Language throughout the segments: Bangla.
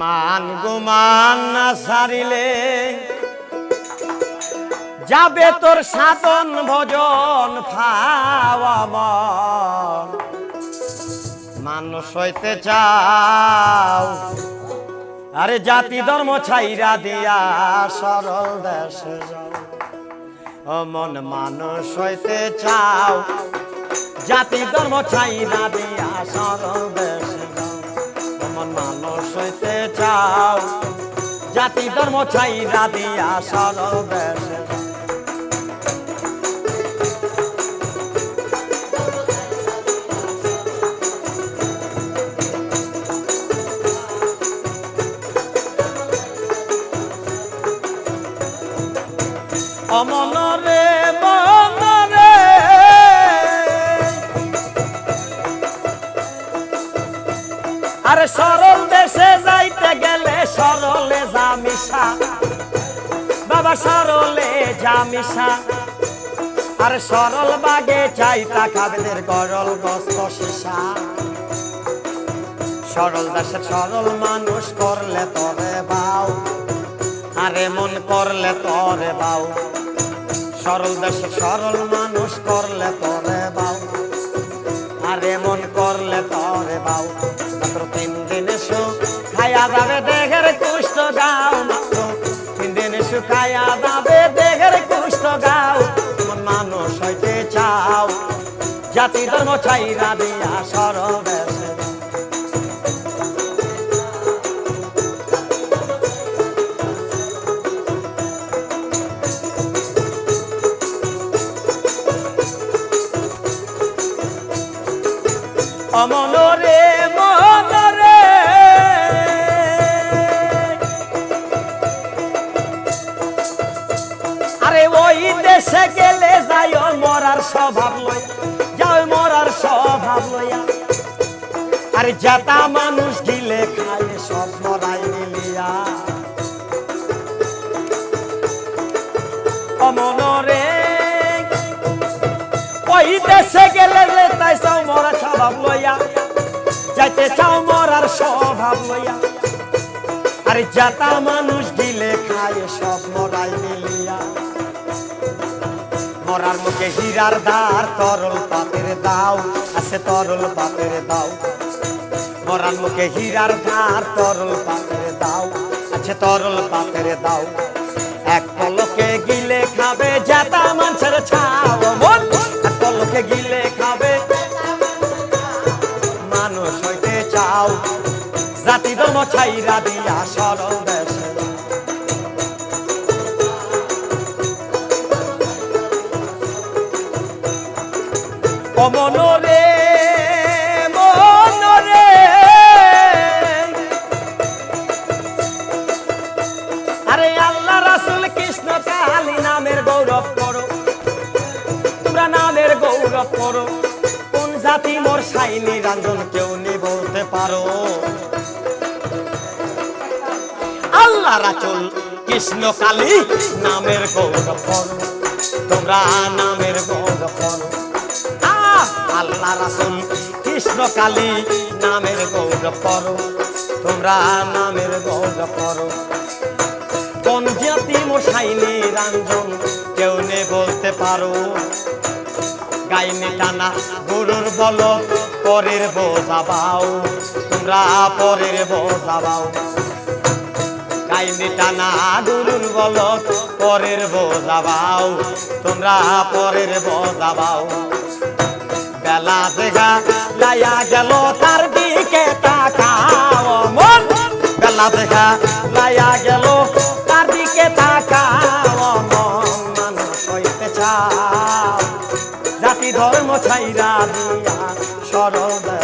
মান গুমান না সারিলে যাবে তোর সাধন ভজন খাওয়া মন মানুষ হইতে চাও, আরে জাতি ধর্ম ছাইরা দিয়া সরল দেশে ও মন মানুষ হইতে চাও জাতি ধর্ম ছাইরা দিয়া ও মন মানুষ হইতে চাও। জাতি ধর্ম ছাইরা দিয়া সরল দেশে আরে সরল দেশে যাইতে গেলে সরলে জামিশা বাবা সরলে জামিশা আরে সরল বাগে চাইতা খাবেদের গরল গস্ত শিশা সরল দেশের সরল মানুষ করলে তরে বাউ। আরে মন করলে তরে বাউ। সরল দেশে সরল মানুষ করলে তরে বাউ। আরে মন করলে তরে বাউ। মাত্র তিন দিন এসো। খায়া যাবে দেহের কুষ্ঠ গাও তিন দিন এসো, খায়া যাবে দেহের কুষ্ঠ গাও। মন মানুষ হইতে চাও। জাতি ধর্ম ছাইরা দিয়া যাও। অমনরে আরে যাতা মানুষ গিলে খায় সব মরাই মিলিয়া। অমনরে ওই দেশে গেলে তাই চাও মরা স্বভাব লইয়া, যাইতে চাও মরার স্বভাব লইয়া। আরে যাতা মানুষ দিলে খায় সব মরাই মিলিয়া। মরার মুখে হীরার ধার তরল পাতের দাও, আছে তরল পাতের দাও। মরার মুখে হীরার ধার তরল পাতের দাও। আছে তরল পাতের দাও। এক পলকে গিলে খাবে যাতা মানুষের ছাও মন এক পলকে গিলে খাবে, মানুষ হইতে চাও। জাতি ধর্ম ছাইরা দিয়া সরল দেশে। অমনরে করো কোন জাতি মোর সাইনি রাঞ্জন কেউ নি বলতে পারো? আল্লাহ রাচুল কৃষ্ণ কালী নামের গৌরব করো তোমরা নামের গৌরব করো! আল্লাহ রাসুল কৃষ্ণ কালী নামের গৌরব করো তোমরা নামের গৌরব করো কোন জাতি মশাইনি রাঞ্জন কেউ নে বলতে পারো? গাইনি টানা গরুর বল, পরের বোঝাবাও তোমরা পরের বোঝাবাও গাইনি টানা গরুর বল, পরের বোঝাবাও তোমরা পরের বোঝাবাও বেলা দেখা লাইয়া গেল, তার দিকে তাকাও মন বেলা দেখা সরল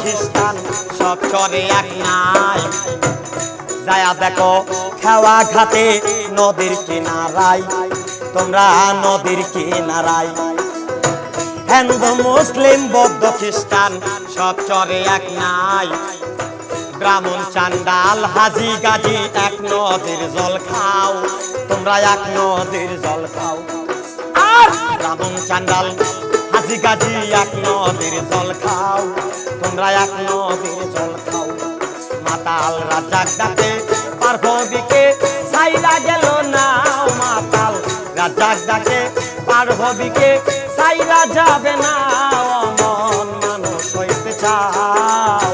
খ্রিস্টান, সব চরে এক নাই। যায়া দেখো খেওয়া ঘাটে নদীর কিনারাই তোমরা নদীর কিনারাই হিন্দু, মুসলিম, বৌদ্ধ, খ্রিস্টান, সব চরে এক নাই। ব্রাহ্মণ, চান্ডাল, হাজি, গাজি, এক নদীর জল খাও, তোমরা এক নদীর জল খাও। আর ব্রাহ্মণ, চান্ডাল হাজি গাজি এক নদীর জল খাও, তোমরা এক নদীর জল খাও। মাতাল রাজাক ডাকে, পার্বতীকে সাইরা গেল না মাতাল। রাজাক ডাকে, পার্বতীকে সাইরা যাবে না অমন মানুষ হইতে চাও।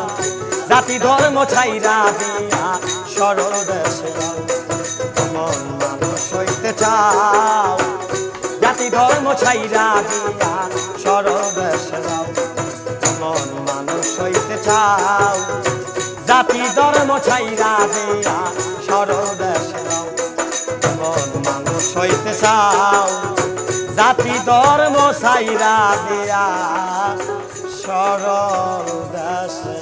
জাতি ধর্ম ছাইরা দিয়া সরল দেশে অমন মানুষ হইতে চাও। ধর্ম ছাইরা দিয়া সরল দেশে যাও অমন মানুষ হইতে চাও। জাতি ধর্ম ছাইরা দিয়া সরল দেশে যাও মন মানুষ হইতে চাও। জাতি ধর্ম ছাইরা দিয়া সরল দেশে।